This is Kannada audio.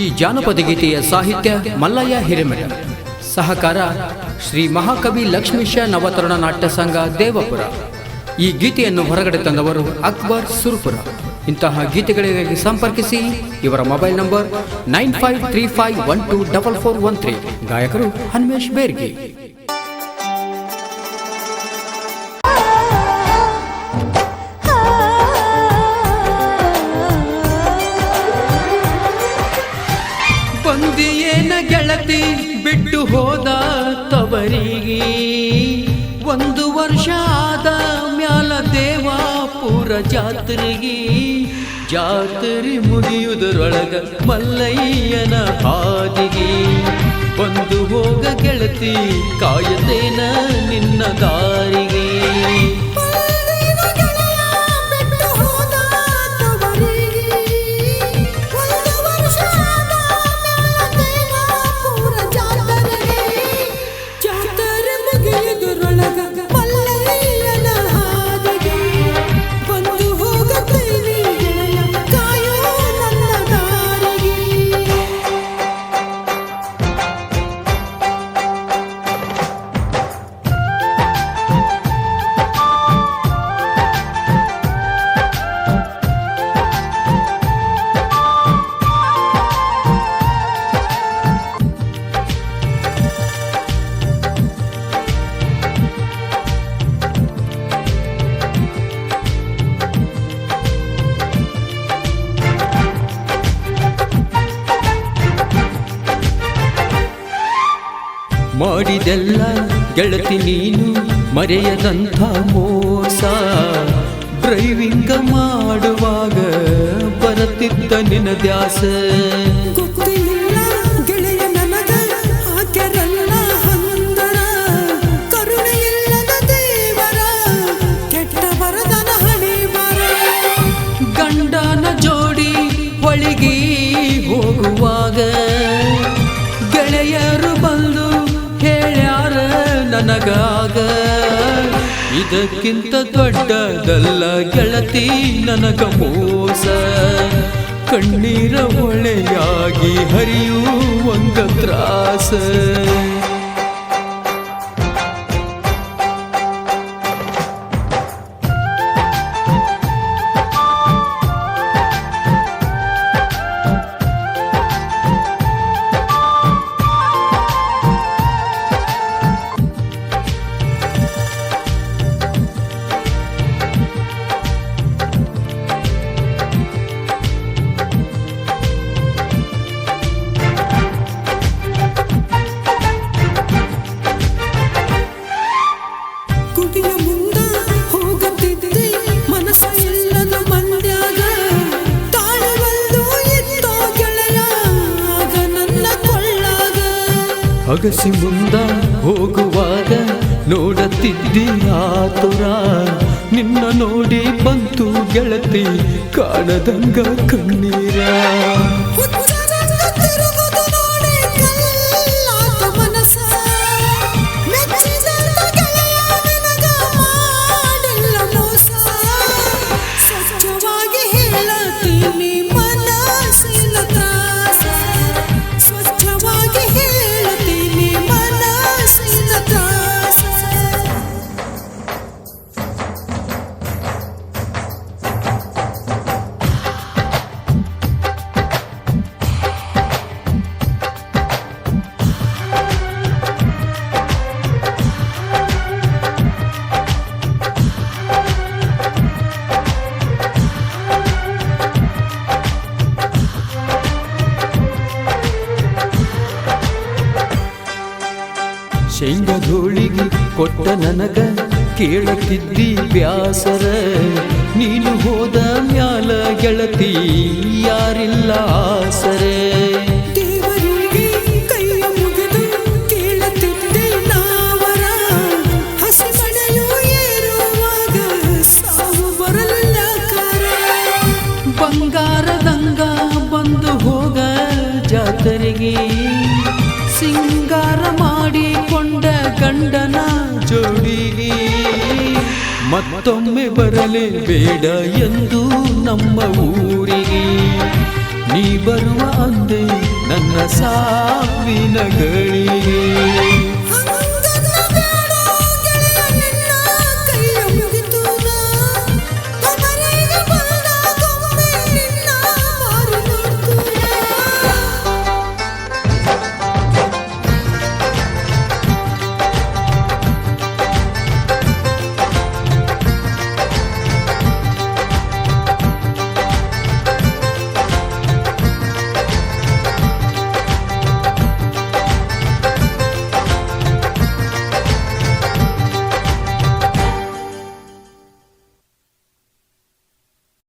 ಈ ಜಾನಪದ ಗೀತೆಯ ಸಾಹಿತ್ಯ ಮಲ್ಲಯ್ಯ ಹಿರೇಮಠ. ಸಹಕಾರ ಶ್ರೀ ಮಹಾಕವಿ ಲಕ್ಷ್ಮೀಶ ನವತರಣ ನಾಟ್ಯ ಸಂಘ ದೇವಪುರ. ಈ ಗೀತೆಯನ್ನು ಹೊರಗಡೆ ತಂದವರು ಅಕ್ಬರ್ ಸುರ್ಪುರ. ಇಂತಹ ಗೀತೆಗಳಿಗಾಗಿ ಸಂಪರ್ಕಿಸಿ ಇವರ mobile number nine five three five one two double four one three. ಗಾಯಕರು ಹನ್ಮೇಶ್ ಬೇರ್ಗಿ. ಬಂದಿಯೇನ ಗೆಳತಿ ಬಿಟ್ಟು ಹೋದ ತವರಿಗೆ. ಒಂದು ವರ್ಷ ಆದ ಮ್ಯಾಲ ದೇವಾಪುರ ಜಾತ್ರೆಗೆ. ಜಾತ್ರೆ ಮುಗಿಯುವುದರೊಳಗ ಮಲ್ಲಯ್ಯನ ಹಾದಿಗೆ. ಬಂದು ಹೋಗ ಗೆಳತಿ ಕಾಯತೇನ ನಿನ್ನ ಮಾಡಿದೆಲ್ಲ ಗೆಳತಿ ನೀನು ಮರೆಯದಂಥ ಮೋಸ. ಡ್ರೈವಿಂಗ ಮಾಡುವಾಗ ಬರುತ್ತಿದ್ದ ನಿನ ದ್ಯಾಸ. ಗಂಡನ ಜೋಡಿ ಹೊಳಿಗೆ ಹೋಗುವಾಗ ಗೆಳೆಯರು ಬಂದು ಹೇಳ್ಯಾರ ನನಗಾಗ. ಇದಕ್ಕಿಂತ ದೊಡ್ಡದಲ್ಲ ಗೆಳತಿ ನನಗ ಮೋಸ. ಕಣ್ಣೀರ ಹೊಳೆಯಾಗಿ ಹರಿಯುವಂಗ ತ್ರಾಸ. ಅಗಸಿ ಮುಂದ ಹೋಗುವಾಗ ನೋಡತ್ತಿದ್ದಿ ಆತುರ. ನಿನ್ನ ನೋಡಿ ಬಂತು ಗೆಳತಿ ಕಾಣದಂಗ ಕಣ್ಣೀರ. ಶೇಂಗಧೂಳಿಗೆ ಕೊಟ್ಟ ನನಗ ಕೇಳತಿದ್ದಿ ವ್ಯಾಸರ. ನೀನು ಹೋದ ಮ್ಯಾಲ ಗೆಳತಿ ಯಾರಿಲ್ಲ ಆಸರೆ. ಸಿಂಗಾರ ಮಾಡಿಕೊಂಡ ಗಂಡನ ಜೋಡಿ. ಮತ್ತೊಮ್ಮೆ ಬರಲೇ ಬೇಡ ಎಂದು ನಮ್ಮ ಊರಿಗೆ. ನೀ ಬರುವ ಅಂದೆ ನನ್ನ ಸಾವಿನ ಗಳಿಗೆ.